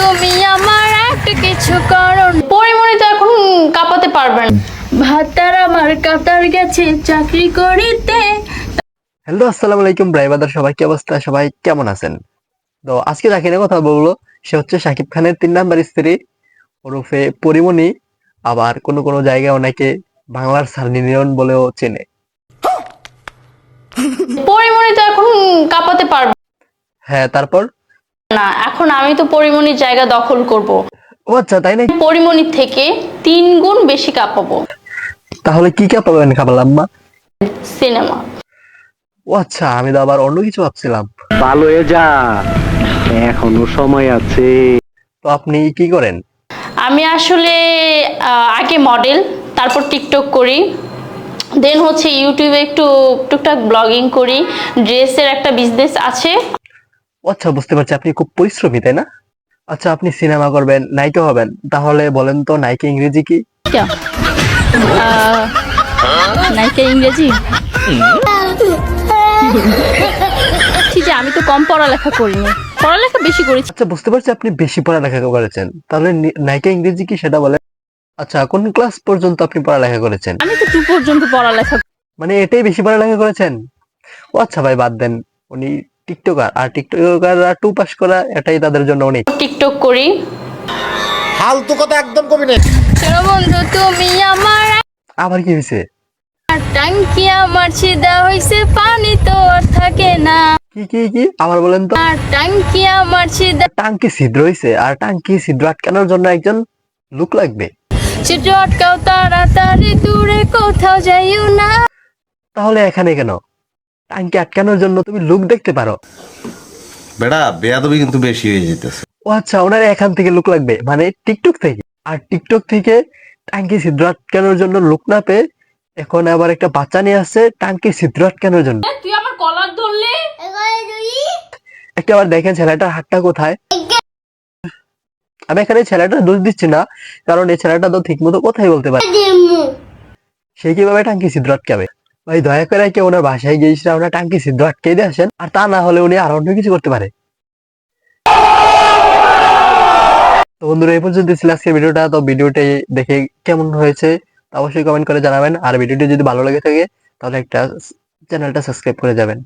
তুমি আমার একটা কিছু পরিমণি তো এখন কাঁপাতে পারবেন ভাতার আমার কাতার গেছে চাকরি করিতে। হ্যালো আসসালামু আলাইকুম ব্রাইবাদার সবাই কি অবস্থা? সবাই কেমন আছেন? তো আজকে যাকে নিয়ে কথা বলব সে হচ্ছে শাকিব খানের তিন নাম্বার স্ত্রী ওরফে পরিমণি আবার কোনো কোনো জায়গায় অনেকে বাংলার সার্নি নিরন বলেও চেনে। পরিমণি তো এখন কাঁপাতে পারবে হ্যাঁ তারপর? না এখন আমি তো পরিমণির জায়গা দখল করব। ও আচ্ছা তাই না পরিমণির থেকে তিন গুণ বেশি কাঁপাবো। তাহলে কি কে পাবেন খাবালাম্মা সিনেমা। ও আচ্ছা আমি তো আবার অন্য কিছু ভাবছিলাম। ভালো হয়ে যা এখনও সময় আছে। তো আপনি কি করেন? আমি আসলে আহ, আগে মডেল তারপর টিকটক করি। দেন হচ্ছে ইউটিউবে একটু টুকটাক ব্লগিং করি। ড্রেসের একটা বিজনেস আছে। আচ্ছা বুঝতে পারছি। আপনি খুব পরিশ্রমী তাই না? আচ্ছা আপনি সিনেমা করবেন নায়িকা হবেন। তাহলে বলেন তো নায়িকা ইংরেজি কি? নায়িকা ইংরেজি? ঠিক আছে আমি তো কম পড়ালেখা করিনি। পড়ালেখা বেশি করেছি। আচ্ছা বুঝতে পারছি আপনি বেশি পড়ালেখা করেছেন। তাহলে নি- নায়িকা ইংরেজি কি সেটা বলেন। আচ্ছা কোন ক্লাস পর্যন্ত আপনি পড়ালেখা করেছেন? আমি তো টু পর্যন্ত পড়ালেখা মানে এটাই বেশি পড়ালেখা করেছেন? ও আচ্ছা ভাই বাদ দেন। উনি টিকটকার আর টিকটকাররা টু পাস করা এটাই তাদের জন্য অনেক। টিকটক করি। ফালতু কথা একদম কবি না কেন বন্ধু তুমি আমার আবার কি হয়েছে? টাঙ্কি আমার ছিদা হইছে পানি তো আর থাকে না। কি কি কি? আবার বলেন তো। আর টাঙ্কি আমার ছিদা টাঙ্কি ছিদ্র হয়েছে আর টাঙ্কি ছিদ্র আটকানোর জন্য একজন লোক লাগবে। ছিদ্র আটকাও তাড়াতাড়ি দূরে কোথাও যাইও না। তাহলে এখানে কেন? টাঙ্কি আটকানোর জন্য তুমি লোক দেখতে পারো। বেড়া বেয়াদবি কিন্তু বেশি হয়ে যেতেছে। ও আচ্ছা ওনার এখান থেকে লোক লাগবে মানে টিকটক থেকে। আর টিকটক থেকে টাঙ্কি ছিদ্র আটকানোর জন্য লোক না পেয়ে এখন আবার একটা বাচ্চা নিয়ে আসছে টাঙ্কি ছিদ্র আটকানোর জন্য। তুই আমার কলার ধরলে? একটা আবার দেখেন ছেলেটার হাতটা কোথায়। আমি এখানে ছেলেটা দোষ দিচ্ছি না কারণ এই ছেলেটা তো ঠিক মতো কোথায় বলতে পারে। সে কীভাবে টাঙ্কি ছিদ্র আটকাবে? ভাই, দয়া করে কেউ ওনার বাসায় গিয়েছিলাম ওনার টাঙ্কি সিদ্ধ আটকে দিয়ে আসেন, আর তা না হলে উনি আর অন্য কিছু করতে পারে। তো বন্ধুরা, এই পর্যন্ত ছিল আজকের ভিডিওটা। তো ভিডিওটি দেখে কেমন হয়েছে অবশ্যই কমেন্ট করে জানাবেন। আর ভিডিওটি যদি ভালো লেগে থাকে, তাহলে একটা চ্যানেলটা সাবস্ক্রাইব করে যাবেন।